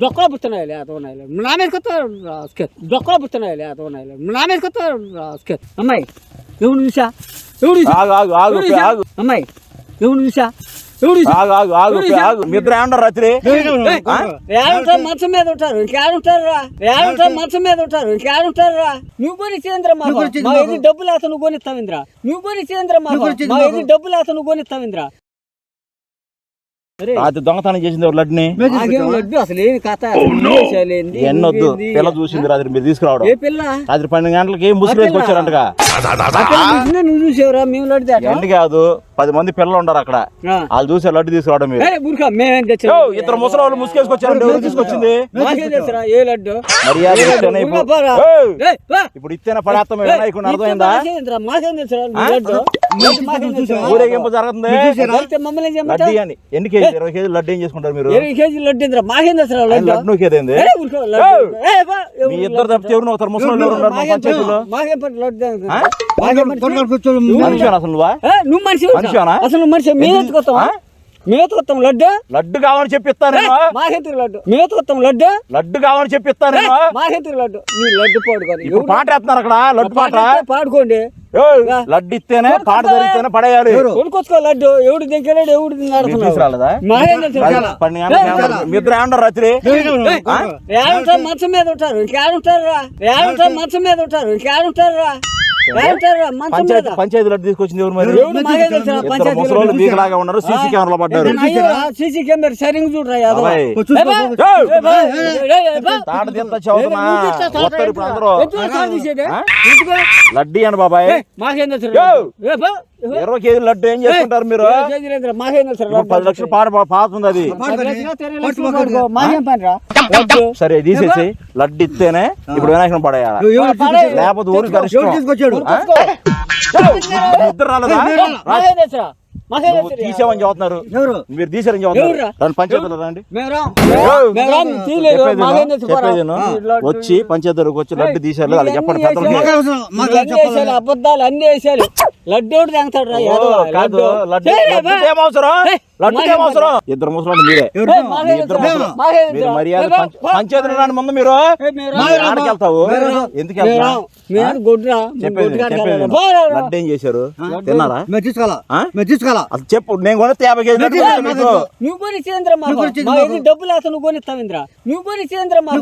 డొక్కలో పుస్తున్నాయి లేతన్నాయి నా మీద కొత్త డొక్కలో పుస్తున్నాయి లేతన్నాయి నా మీద కొత్త అమ్మాయి ఎవడు చూసా ఎవడు ఆగు ఆగు ఆగు? ఆగు. అమ్మాయి ఎవడు చూసా ఆగు ఆగు ఆగు ఆగు. ఏమన్నారు రాత్రి? మంచం మీద ఉంటారు. ఇంకేడుంటారా ఏడుంటారు మంచం మీద ఉంటారు. ఇంకేడుంటారా నువ్వు కొని చేంద్ర మా డబ్బులు నువ్వు కొనిస్తావింద్ర నువ్వు కొని చేంద్ర మా డబ్బులు నువ్వు కొనిస్తావింద్ర రాత్రి దొంగతనం చేసింది ఎవరు లడ్డుని? నాకేం లడ్డు? అసలు ఏమి కథ విషయాలు ఏంది? ఎన్నొద్దు ఏంది? పిల్ల చూసింది రాత్రి మీరు తీసుకురావడం. ఏ పిల్ల? రాత్రి పన్నెండు గంటలకి ముసుగు చూసినా నువ్వు చూసేవరా? మేము లడ్డు తేటా? ఎండి కాదు పది మంది పిల్లలు ఉండరు అక్కడ. వాళ్ళు చూసే లడ్డు తీసుకురావడం మీరు. ఇద్దరు ముసలి వాళ్ళు ముసుగేసుకొచ్చారండి ఎవరు తీసుకొచ్చింది? ఏ లడ్డు? మర్యాద ఇప్పుడు- ఊరుకో పోరా. ఏయ్, ఏయ్, పో. ఇప్పుడు ఇస్తేనే పడేస్తాం ఏయ్, వినాయకుడు అర్థమైందా? మాకేం తెలుసురా? ఊరేగింపు జరుగుతుంది? మమ్మల్ని? లడ్డు అని. ఎన్ని కేజీ ఇరవై కేజీ లడ్డు ఏం చేసుకుంటారు మీరు? ఇరవై కేజీలు లడ్డు ఇంద్రా మాకేం తెలుసురా ఆయన లడ్డు పో, మీ ఇద్దరు? తప్పితే ఎవరు ఒకరు ముసలి ఎవరు ఉన్నారు మా పంచాయతీలో? మాకేం పని లడ్డు? మనిషి అసలు నువ్వా? ఏ, నువ్వు మనిషి మనిషివేనా? అసలు మనిషి ఎందుకు? ఎత్తుకొస్తావా? ఎత్తుకొస్తాం లడ్డు? లడ్డు కావాలని చెప్పి ఇస్తాను ఏ, మాకెందుకు లడ్డు. మేము ఎత్తుకొస్తాం లడ్డు? లడ్డు కావాలని చెప్పి ఇస్తాను ఏ, మాకెందుకు లడ్డు. నీ లడ్డు పాడుకోని ఇప్పుడు పాట వేస్తున్నారు అక్కడ లడ్డు పాట పాడుకోండి. లడ్డు ఇస్తేనే పాట జరిగితేనే పడేయాలి. కొనుక్కొచ్చుకో లడ్డు. ఎవడు దింకలేడు ఎవడు గంటలకు ఏమన్నారు? మీ రాత్రి? మంచం మీద ఉంటారు. ఇంకేడుంటారా ఏడుంటారు మంచం మీద ఉంటారు. ఇంకేడుంటారా మీద పంచాయతీ పంచాయతీ లడ్డు తీసుకొచ్చింది ఎవరు మరి? ఉన్నారు? సీసీ కెమెరాలో పడ్డారు. CC camera? సరిగ్గా చూడరా. తాట తింత చదువుతున్నా అందరూ. లడ్డీ అని బాబాయ్. మాకేం తెలుసు. ఇరవై కేజీ లడ్డు ఏం చేసుకుంటారు మీరు? పది లక్షలు పాట పాతుంది అది. సరే తీసేసి లడ్డు ఇస్తేనే ఇప్పుడు వినాయకుని పడేయాలి? లేకపోతే ఊరికి? తీసామని చదువుతున్నారు మీరు తీసారని? చదువుతున్నారు రండి పంచాయతీలో రండి. చెప్పేది. వచ్చి పంచాయతీకి వచ్చి లడ్డు తీసారు వాళ్ళకి చెప్పండి అబద్ధాలు అన్ని వేసారు లడ్డు తెంగుతాడు లడ్డు. ఇద్దరు ముసలి మీరే. ఏయ్, మాకేం మీ ఇద్దరు తెలుసురా? ముసలి మాకేం మీరు తెలుసురా? మర్యాద రాని ముందు మీరు. ఎందుకు. లడ్డు ఏం చేశారు? తిన్నారా? తీసుకోవాలా అసలు చెప్పు నేను కొనిస్తే యాభై కేజీ. నువ్వు కొని చేంద్ర మా నువ్వు కొని డబ్బులు లేత నువ్వు కొని చేంద్ర మా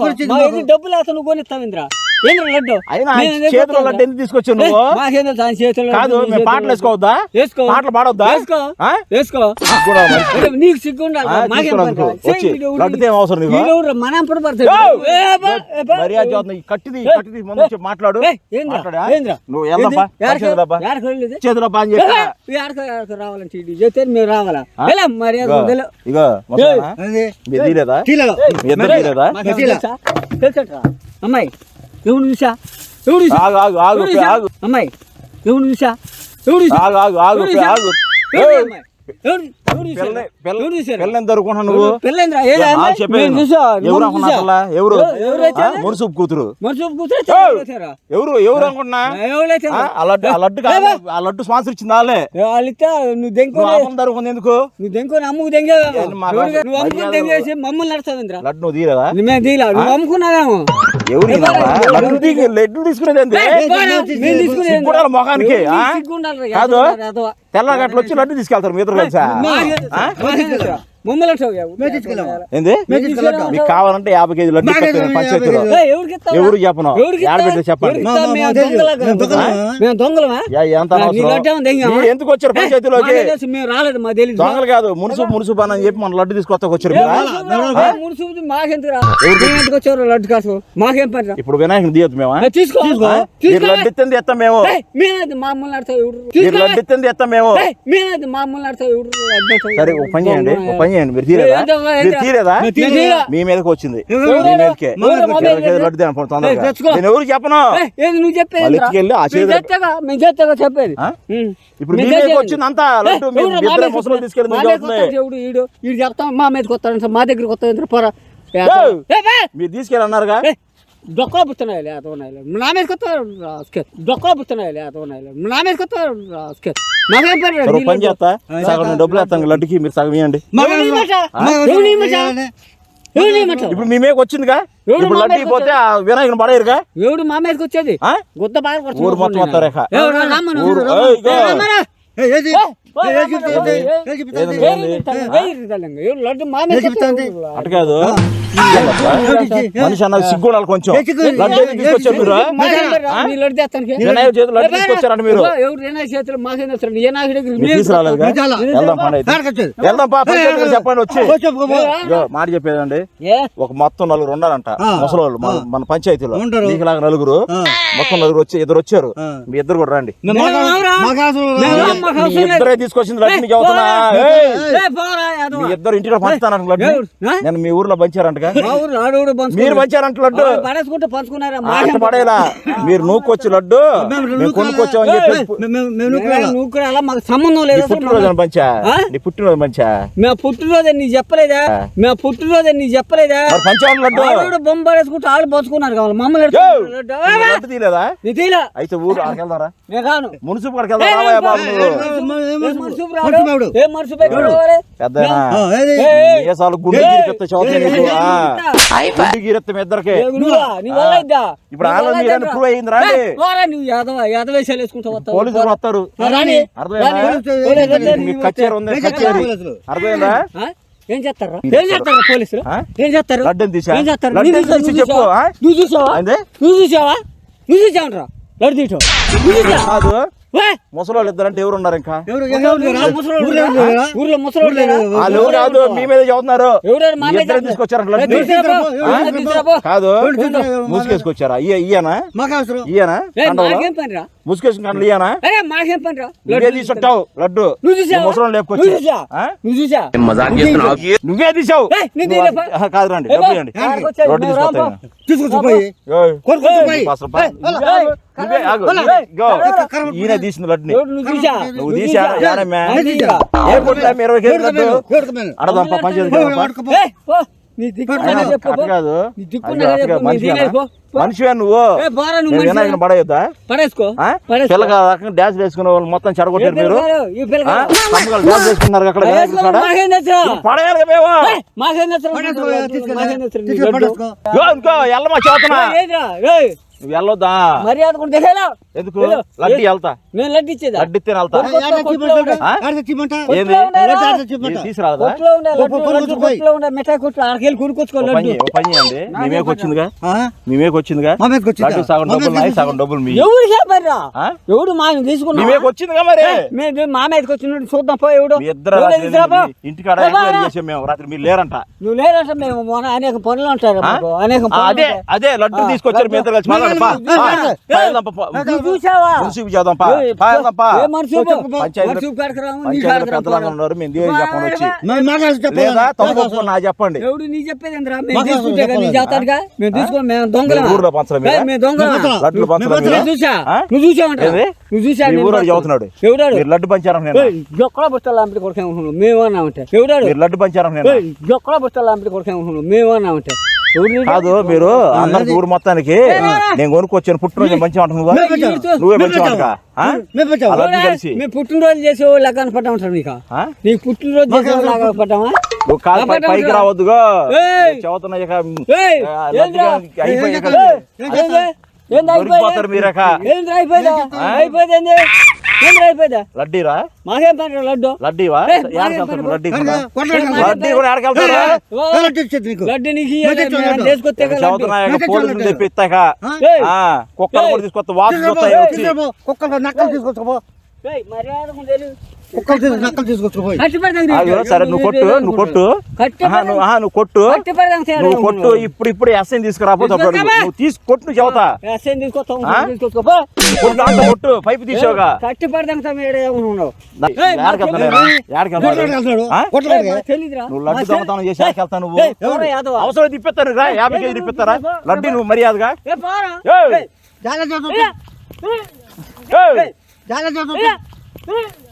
నువ్వు కొని మా లడ్డు? చేతిలో? లడ్డు ఎందుకు తీసుకొచ్చావు నువ్వు? చేతిలో కాదు మేము పాటలు. వేసుకోవద్దా? వేసుకో. పాడొద్దా? వేసుకో? వేసుకో. నీకు సిగ్గు ఉండాలి. ఏం అవసరం నీకు? మన పడతాడు. మర్యాద కట్టిది కట్టిది ముందు మాట్లాడు? నువ్వు? చేతిలో పని రావాలంటే రావాలా? ఇగో, తెలీదా? తెలుసట్రా? అమ్మాయి ఎవడు చూసా? ఎవడు ఆగు ఆగు ఆగు అమ్మాయి ఎవడు చూసా? ఎవడు ఆగు మున్సూపు కూతురు? ఎవరు ఎవరు అనుకుంటున్నా? ఆ, లడ్డు స్పాన్సర్ ఇచ్చింది వాళ్ళే. నువ్వు దెంకొని ఎందుకు? నువ్వు దెంకొని అమ్ముకు దెంగేసి మమ్మల్ని నడుస్తావింద్రా? లడ్డు నువ్వు మేము తీలా నువ్వు అమ్ముకున్నావేమో? ఎవరు లడ్డు తీసుకునేది మొఖానికి, కాదు. తెల్లగట్లు వచ్చి లడ్డు తీసుకెళ్తారు మీ ఇద్దరు కలిసా మాకేం. ఏంది? కావాలంటే యాభై కేజీ లడ్డు పంచాయతీలో? ఎవరు చెప్పను? ఆడబిడ్డ చెప్పండి. ఎందుకు వచ్చారు పంచాయతీలోకి? దొంగలు కాదు మునుసు మునుసు పని అని చెప్పి మన లడ్డు తీసుకొస్తా వచ్చారు? ఇప్పుడు వినాయకుని తీయొద్దు మేము? లడ్డు ఇస్తుంది ఎత్తాం మేము. మామూలు తీసుకో. లడ్డు ఇస్తుంది ఎత్తాం మేము? సరే ఒక పని చేయండి ఒక పని చేయండి మీరు తీరేదా. మీరు తీరేదా? మీ మీదకి వచ్చింది. ఎవరు? మీ మీదకే? లడ్డు తొందరగా. నేను ఎవరు చెప్పను? నువ్వు చెప్పేది ఆ? చెప్పేది. ఇప్పుడు మీ మీదకి. వచ్చింది అంతా లడ్డు మా ఇద్దరు ముసలు? తీసుకెళ్ళి చెప్తాం మా మీదకి వస్తాడు మా దగ్గరికి వస్తాడు పోరా. ఏయ్. ఏయ్, ఏయ్, మీరు తీసుకెళ్ళి అన్నారుగా ఏయ్, డొక్కలో పుస్తున్నాయి లేతన్నాయి నా మీదకి వస్తాడు డొక్కలో పుస్తున్నాయి లేతన్నాయి నా మీదకి మాకేం పని. చేస్తా సగం డబ్బులు వేస్తాను లడ్డుకి మీరు సగం ఇవ్వండి? ఇప్పుడు మీ మీదకి వచ్చిందిగా ఎవడు ఇప్పుడు లడ్డు పోతే ఆ వినాయకుని పడేరుగా ఎవడు మా మీదకి వచ్చేది బాగా ఊరు మొత్తం. ఊరు-? వచ్చేది? అటు కాదు మనిషి అన్నది సిగ్గు ఉండాలి కొంచెం. తీసుకొచ్చారు మీరు. వినాయక చేతులు. తీసుకొచ్చారంట మీరు. వెళ్దాం చెప్పండి వచ్చి. మాట చెప్పేదండి. ఏ? ఒక మొత్తం నలుగురు ఉన్నారంట. ముసలోళ్ళు మన పంచాయతీలో. నీకులాగా నలుగురు. మొత్తం నలుగురు వచ్చి ఇద్దరు వచ్చారు. మీ ఇద్దరు కూడా రండి. ఇద్దరే తీసుకొచ్చింది లడ్డు మీకు ఏ, అవుతున్నా. మీ ఇద్దరు ఇంటిలో పంచుతానంట? నేను మీ ఊర్లో పంచారంటగా. మీరు పంచారంట లడ్డు. పడేసుకుంటే పంచుకున్నారా? పడేలా? మీరు నూకొచ్చి లడ్డు. మేము? కొనుక్కొచ్చామని చెప్పి మాకు సంబంధం నీ లేదు పుట్టినరోజు పంచా? నీ పుట్టినరోజు పంచా మేము పుట్టినరోజు నీకు చెప్పలేదా. మేము పుట్టినరోజు నీకు చెప్పలేదా? పంచాను లడ్డు. ఆడోడు బొమ్మ పడేసుకుంటే ఆడు పంచుకున్నారు కావాలి. మమ్మల్ని తీయలేదా? నీ తీలా అయితే ఊరు ఆడికి వెళ్దారా. నేను రాను. మున్సిపల్ కాడికి వెళ్దాం. రావయ్య బాబు నువ్వు. ఏ మనసు రాడు? మర్చిపోయాడు. ఏ మనసు పెట్టాడు వాడే? పెద్దనా ఆ, ఏది? ఏ, ఏ, ఏ సార్లు గుండె ఏయ్! గీరెత్తే మీ ఇద్దరికి? ఇప్పుడు నీ ఆలో వల్ల మీరేనా ఇద్దా? ప్రూవ్. పోలీసులు వస్తారు ఆ, రాని. పోలీసులు వస్తే మీకు నీవు కచేరీ ఉంది ఏం కచేరీ పోలీసులు? అర్థమైందా? ఏం చేస్తారా ఏం చేస్తారా పోలీసులు? ఏం చేస్తారు లడ్డూని తీసా? ఏం చేస్తారు లడ్డూని నువ్వు చూసావా? తీసి నువ్వు చెప్పు? నువ్వు చూసావా? నువ్వు చూసావా నువ్వు లడ్డు నువ్వు చూసావా? ముసలోళ్ళు ఇద్దరంటే ఎవరు? ఉన్నారు? ఇంకా ఊర్లో? వాళ్ళు ఎవరు కాదు మీ మీద చదువుతున్నారు. ఇద్దరు పో. కాదు? ముసుకేసుకొచ్చారా? ఇయ్య ఇయ్యనా? ఇయ్యనా? ముసుకేసిన కండలు ఇయ్యనా? అరే మాకేం పని రా నువ్వే తీసుకుంటావు లడ్డు. ముసలోళ్ళు నువ్వు లేపుకొచ్చి? నువ్వు తీసావు? కాదు రండి ఏ, డబ్బులు బా, ఇవ్వండి ఆడికి వచ్చాడు, రోడ్డు మేము తీసుకొస్తాను రాము. తీసుకొచ్చి ఈయన తీసింది లడ్డుని. నువ్వు తీసా. ఇరవై కేజీలు కదా. మనిషివే? నువ్వు? వినాయకుని పడేయొద్దా? పడేసుకో. పిల్లగా రకంగా డాన్స్ వేసుకునే వాళ్ళు మొత్తం చెడగొట్టారు మీరు? డాన్స్ వేసుకున్నారు అక్కడ? పడేయాలి మాకేం తెలుసురా? పడేసుకో, తీసుకెళ్ళి. మాకేం తెలుసురా? నీ తీసుకెళ్ళి లడ్డు. పడేసుకో. ఇగో, ఇంకో ఎల్లమ్మ చేతనా ఏయ్, ఏంట్రా? ఏయ్, నువ్వు వెళ్ళొద్దా? మర్యాద కూడా. ఎందుకు. లడ్డు వెళ్తా. నేను లడ్డు ఇచ్చేదా? లడ్డు వెళ్తా. తీసుకురాదా మిఠాయి కొట్టు ఆడకెళ్ళి కొనుక్కొచ్చుకో పని ఓ పని చేయండి. మీ మీదకి వచ్చిందిగా? ఆ? మీ మీదకి వచ్చిందిగా? లడ్డు సగం డబ్బులు నాయి? సగం డబ్బులు మీ. ఎవరు చెప్పారా? ఎవడు మా తీసుకున్నా మీదకి వచ్చిందిగా మరి? మేము మా మీదకి వచ్చినట్టు చూద్దాం పో ఎవడు. ఇద్దరు. ఇంటికాడ మేము. రాత్రి మీరు లేరంట. నువ్వు లేదంటే మేము అనేక పనులు ఉంటారు అదే. అదే లడ్డు తీసుకొచ్చారు మీ లడ్డు. ఇద్దరు కలిసి. ఉన్నారు మేము చెప్పండి వచ్చి? లేదా తప్పు చెప్పండి. ఎవడు నీ చెప్పేది లడ్డు పంచారా ఎక్కడ బుట్టలు లాంటి కొడుకే ఎవడాడు? మీరు లడ్డు పంచారా ఎక్కడ బుట్టలు లాంటి కొడుకే నీడు? కాదు మీరు అందరికి ఊరు మొత్తానికి నేను? కొనుక్కొచ్చాను పుట్టినరోజు మేము పంచాం. నువ్వే? కలిసి. మేము పుట్టినరోజు చేసే లెక్క? నీకు పుట్టినరోజు చేసే నువ్వు కాదు పైకి. రావద్దుగా. ఏయ్. చదువుతున్నా ఇక. ఏయ్, ఆ, ఏంద్రా? లడ్డుగా అయిపోయాక అయిపోయింది? లడ్డీరా? మాకేం పని లడ్డు. లడ్డీవా? లడ్డీ. లడ్డీ కూడా. లడ్డు నీకు? తీసుకొస్తే పోలీసులు. తెప్పిస్తాక కుక్కలు. కూడా తీసుకొస్తా వాపు తీసుకురా చూస్తాయి పో, వచ్చి. తీసుకురా పో. కుక్కలు నక్కలు ఏయ్, మర్యాద సరే నువ్వు కొట్టు నువ్వు నువ్వు నువ్వు ఇప్పుడు ఇప్పుడు ఎస్ఐని తీసుకురాపోతే? నువ్వు తీసి కొట్టు నువ్వు చెబుతా. కొట్టు కొట్టు పైపు తీసావుగా. నువ్వు. లడ్డు దొంగతనం చేసి ఏడకెళ్తావు నువ్వు. అవసరం తిప్పిస్తాను రా యాభై కేజీ తిప్పిస్తారా లడ్డు నువ్వు మర్యాదగా? ఏ, పోరా. ఏయ్, ఏయ్, జాగ్రత్త ఏయ్, చూసుకో. ఏయ్. జాగ్రత్త.